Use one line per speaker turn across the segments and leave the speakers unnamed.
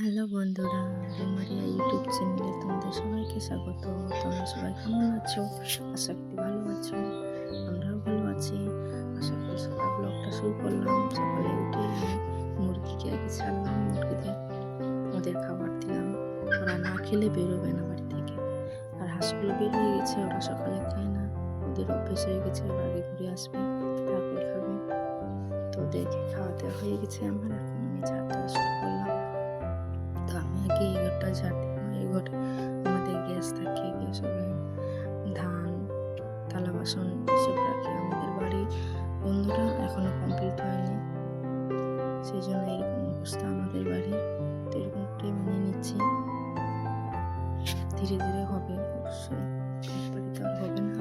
Hello বন্ধুরা রুমারিয়া YouTube চ্যানেলে তোমাদের সবাইকে স্বাগত। তোমরা সবাই কেমন আছো? আশা করি ভালো আছো। আমরাও ভালো আছি। আশা করি সকাল ব্লগটা শুরু করলাম। সকালে উঠে মুরগিকে আগে ছাড়লাম, মুরগিদের ওদের খাবার দিলাম। ওরা না খেলে বেরোবে না বাড়ি থেকে। আর হাঁসগুলো বের হয়ে গেছে, ওরা সকালে খায় না। ওদের অভ্যেস হয়ে গেছে, ওরা আগে ঘুরে আসবে, তারপর খাবে। তো ওদেরকে খাওয়া খাওয়াতে হয়ে গেছে আমার। এখন আমি ঝাড় শুরু করলাম। তো এই ঘরটা দিলাম এই ঘরে আমাদের গ্যাস থাকে ওভেন ধান, থালা বাসন এসব রাখি, আমাদের বাড়ি বন্ধুরা এখনও কমপ্লিট হয়নি। সেই জন্য এরকম অবস্থা আমাদের বাড়ি তো এরকম করে মানিয়ে নিচ্ছি। ধীরে ধীরে হবে, অবশ্যই। হবে না।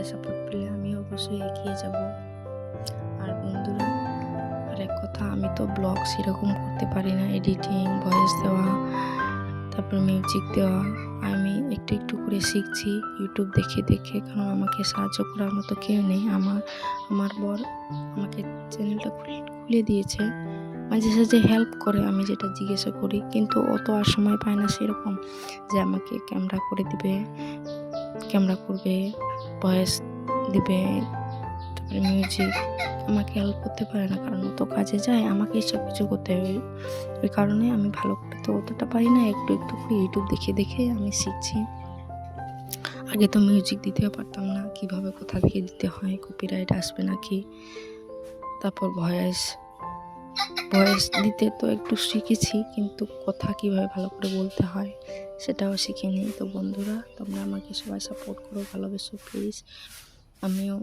তোমাদের সাপোর্ট পেলে আমি অবশ্যই এগিয়ে যাব। আর বন্ধুরা আরেক কথা, আমি তো ব্লগ সেরকম করতে পারি না এডিটিং ভয়েস দেওয়া, তারপর মিউজিক দেওয়া। আমি একটু একটু করে শিখছি ইউটিউব দেখে দেখে, কারণ আমাকে সাহায্য করার মতো কেউ নেই। আমার আমার বর আমাকে চ্যানেলটা খুলে দিয়েছে। মাঝে সাঝে হেল্প করে, আমি যেটা জিজ্ঞাসা করি, কিন্তু অত আর সময় পায় না সেরকম যে আমাকে ক্যামেরা করে দিবে ক্যামেরা করবে। ভয়েস দিবে, তারপরে মিউজিক আমাকে হেল্প করতে পারে না, কারণ ও তো কাজে যায় আমাকেই সব কিছু করতে হবে ওই কারণে আমি ভালো করে তো অতটা পারি না, একটু একটু করে ইউটিউব দেখে দেখে আমি শিখছি। আগে তো মিউজিক দিতেও পারতাম না, কীভাবে, কোথা থেকে দিতে হয় কপিরাইট আসবে নাকি? তারপর ভয়েস ভয়েস দিতে তো একটু শিখেছি, কিন্তু কথা কীভাবে ভালো করে বলতে হয় সেটাও শিখিনি তো বন্ধুরা, তোমরা আমাকে সবাই সাপোর্ট করো, ভালোবেসো প্লিজ আমিও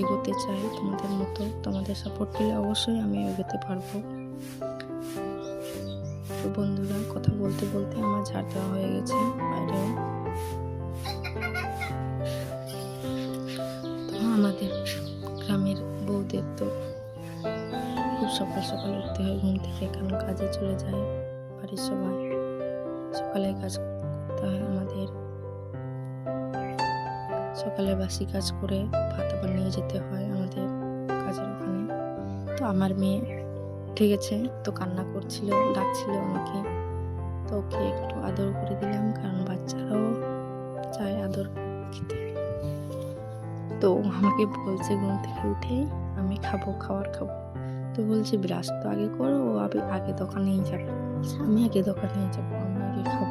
এগোতে চাই তোমাদের মতো। তোমাদের সাপোর্ট পেলে অবশ্যই আমি এগোতে পারব। তো বন্ধুরা, কথা বলতে বলতে আমার ঝাড় দেওয়া হয়ে গেছে বাইরেও তো আমাদের গ্রামের বউদের তো সকাল সকাল উঠতে হয়, ঘুম থেকে, কারণ কাজে চলে যায় বাড়ির সবাই। সকালে কাজ করতে হয় আমাদের। সকালে বাসি কাজ করে ভাত আবার নিয়ে যেতে হয় আমাদের কাজের ওখানে। তো আমার মেয়ে উঠে গেছে, তো কান্না করছিল, ডাকছিল আমাকে। তো ওকে একটু আদর করে দিলাম, কারণ বাচ্চারাও চায় আদর খেতে। তো আমাকে বলছে, ঘুম থেকে উঠে আমি খাব, খাবার খাব। তো বলছে ব্রাশ তো আগে করো ও আগে আগে দোকানেই যাবে। আমি আগে দোকানেই যাব আমি আগে খাব।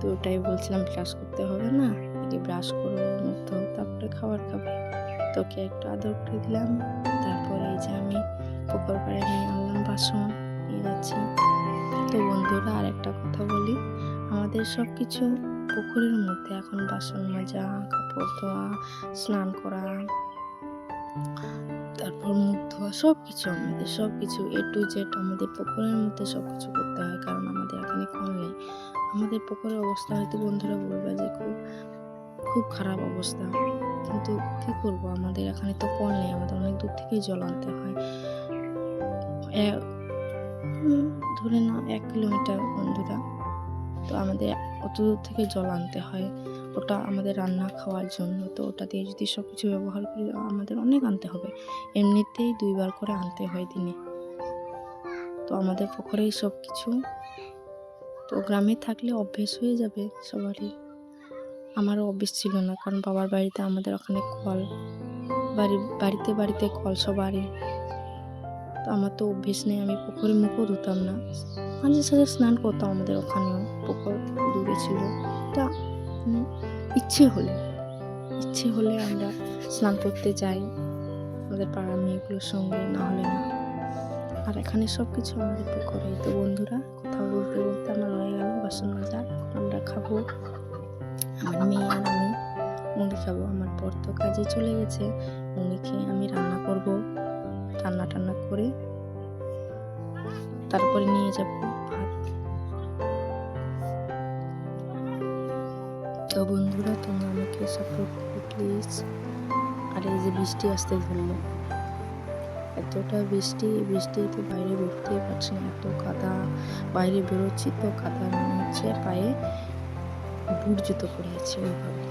তো ওটাই বলছিলাম ব্রাশ করতে হবে না আগে ব্রাশ করব মুখ তারপরে খাবার খাবে। তোকে একটু আদর করে দিলাম তারপরে এই যে আমি পুকুর পাড়ে নিয়ে আনলাম বাসন নিয়ে যাচ্ছি। তো বন্ধুরা আর একটা কথা বলি আমাদের সব কিছু পুকুরের মধ্যে এখন বাসন মাজা কাপড় ধোয়া স্নান করা তারপর মুখ ধোয়া সব কিছু আমাদের সব কিছু এ টু জেড আমাদের পুকুরের মধ্যে সব কিছু করতে হয়, কারণ আমাদের এখানে কল নেই। আমাদের পুকুরের অবস্থা হয়তো বন্ধুরা বলবে যে খুব খুব খারাপ অবস্থা। কিন্তু কী করব, আমাদের এখানে তো কল নেই, আমাদের অনেক দূর থেকেই জল আনতে হয়। ধরে নাও এক কিলোমিটার বন্ধুরা, তো আমাদের অত দূর থেকে জল আনতে হয়। ওটা আমাদের রান্না খাওয়ার জন্য। তো ওটা দিয়ে যদি সব কিছু ব্যবহার করি, আমাদের অনেক আনতে হবে। এমনিতেই দুইবার করে আনতে হয় দিনে। তো আমাদের পুকুরেই সব কিছু তো গ্রামে থাকলে অভ্যেস হয়ে যাবে সবারই। আমারও অভ্যেস ছিল না, কারণ বাবার বাড়িতে আমাদের ওখানে কল, বাড়ি, বাড়িতে বাড়িতে কল সবারই। তো আমার তো অভ্যেস নেই, আমি পুকুরে মুখও ধুতাম না। মাঝে সাঝে স্নান করতাম আমাদের ওখানেও, পুকুর দূরে ছিল। তা ইচ্ছে হলে ইচ্ছে হলে আমরা স্নান করতে যাই, আমাদের পাড়ার মেয়েগুলোর সঙ্গে, না হলে না। আর এখানে সব কিছু আমাদের পুকুরে তো বন্ধুরা, কথা বলতে বলতে আমার হয়ে গেল, বাসন মাজা আমরা খাব। আমার মেয়ে আর আমি, মুড়ি খাব। আমার পর তো কাজে চলে গেছে, মুড়ি খেয়ে আমি রান্না করব। রান্না টান্না করে তারপরে নিয়ে যাব। তো বন্ধুরা, তোমরা আমাকে সাপোর্ট করো প্লিজ আর এই যে বৃষ্টি আসতে ধরলো। এতটা বৃষ্টি, এই বৃষ্টি তো বাইরে বেরোতেই পারছি না। এত কাদা, বাইরে বেরোচ্ছি তো কাদা মনে হচ্ছে, পায়ে বুট জুতো পরে ওইভাবে।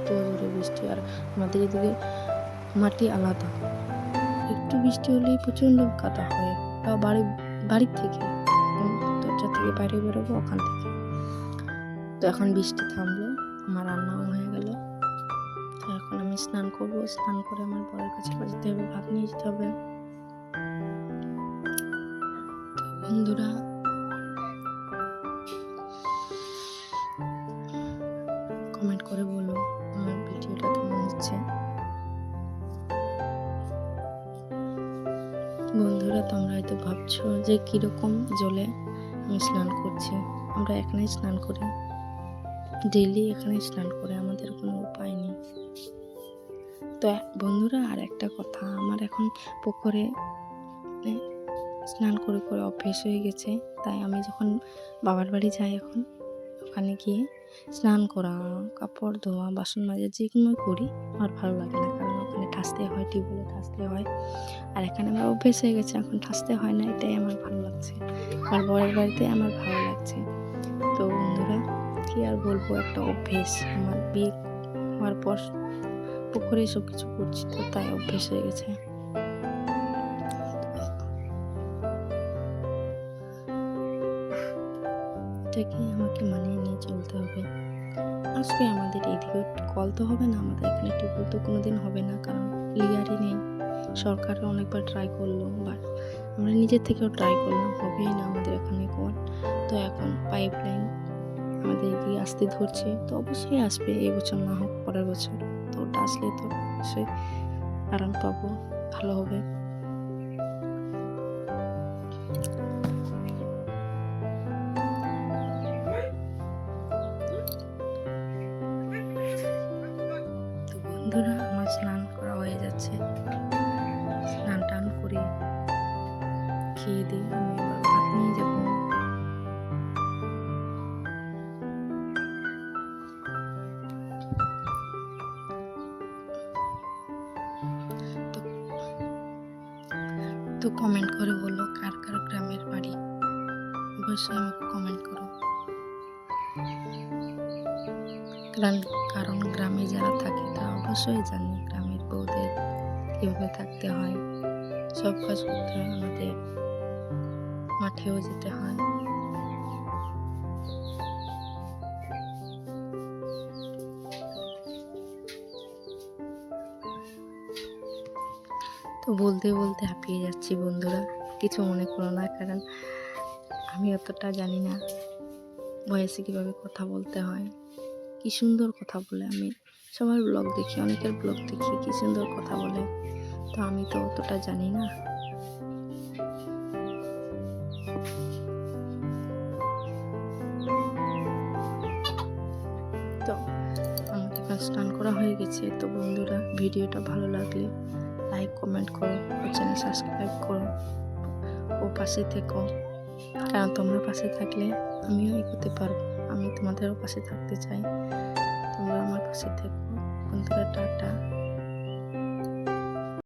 এত জোরে বৃষ্টি, আর আমাদের এদিকে মাটি আলাদা। একটু বৃষ্টি হলেই প্রচণ্ড কাদা হয়। বা বাড়ি, বাড়ির থেকে। দরজা থেকে বাইরে বেরোবো ওখান থেকে। তো এখন বৃষ্টি থামলো, আমার রান্নাও হয়ে গেল। তো এখন আমি স্নান করব, স্নান করে আমার বরের কাছে যেতে হবে, ভাত নিয়ে যেতে হবে। বন্ধুরা কমেন্ট করে বলো আমার ভিডিওটা কেমন হচ্ছে। বন্ধুরা, তোমরা হয়তো ভাবছ যে কীরকম জলে আমি স্নান করছি। আমরা এখানেই স্নান করি। ডেইলি এখানে স্নান করে আমাদের কোনো উপায় নেই। তো বন্ধুরা, আর একটা কথা, আমার এখন পুকুরে স্নান করে করে অভ্যেস হয়ে গেছে। তাই আমি যখন বাবার বাড়ি যাই এখন, ওখানে গিয়ে স্নান করা, কাপড় ধোয়া, বাসন মাজা যেগুলো করি, আমার ভালো লাগে না। কারণ ওখানে ঠাসতে হয়, টিউবওয়েলে ঠাসতে হয়। আর এখানে আমার অভ্যেস হয়ে গেছে, এখন ঠাসতে হয় না, এটাই আমার ভালো লাগছে। আমার বরের বাড়িতে আমার ভালো লাগছে। তো বন্ধুরা কি আর বলব, একটা অভ্যেস। আমার বিয়ে হওয়ার পর পুকুরে সব কিছু করছি তো, তাই অভ্যেস হয়ে গেছে। এটাকে আমাকে মানিয়ে নিয়ে চলতে হবে। আসবে আমাদের এইদিকে, কল তো হবে না, আমাদের এখানে টিউবওয়েল তো কোনোদিন হবে না, কারণ লিয়ারই নেই। সরকার অনেকবার ট্রাই করল বাট আমরা নিজের থেকেও ট্রাই করলাম, হবেই না আমাদের এখানে কল তো এখন পাইপ লাইন আমাদের এদিকে আসতে ধরছে, তো অবশ্যই আসবে এই বছর না হোক, পরের বছর। তো ওটা আসলে তো অবশ্যই আরাম পাবো, ভালো হবে। স্নান করা হয়ে যাচ্ছে। স্নান টান করে খেয়ে দিয়ে আমি এবার ভাত নিয়ে যাব। তো কমেন্ট করে বলো কার কার গ্রামের বাড়ি? অবশ্যই আমাকে কমেন্ট করো। কারণ কারণ গ্রামে যারা থাকে তা অবশ্যই জানে গ্রামের বউদের কীভাবে থাকতে হয়। সব কাজ করতে হয় আমাদের মাঠেও যেতে হয়। তো বলতে বলতে হাঁপিয়ে যাচ্ছি বন্ধুরা। কিছু মনে করো না, কারণ আমি অতটা জানি না বয়সে কীভাবে কথা বলতে হয়। কি সুন্দর কথা বলে আমি। সবার ব্লগ দেখি, অনেকের ব্লগ দেখি, কি সুন্দর কথা বলে। তো আমি তো অতটা জানি না। তো এখন স্নান করা হয়ে গেছে। তো বন্ধুরা, ভিডিওটা ভালো লাগলে লাইক কমেন্ট করো ও চ্যানেল সাবস্ক্রাইব করো ও পাশে থেকো। কারণ তোমরা পাশে থাকলে আমিও এগোতে পারব। আমি তোমাদেরও পাশে থাকতে চাই। তোমরা আমার পাশে থেকো। বন্ধুরা, টাটা।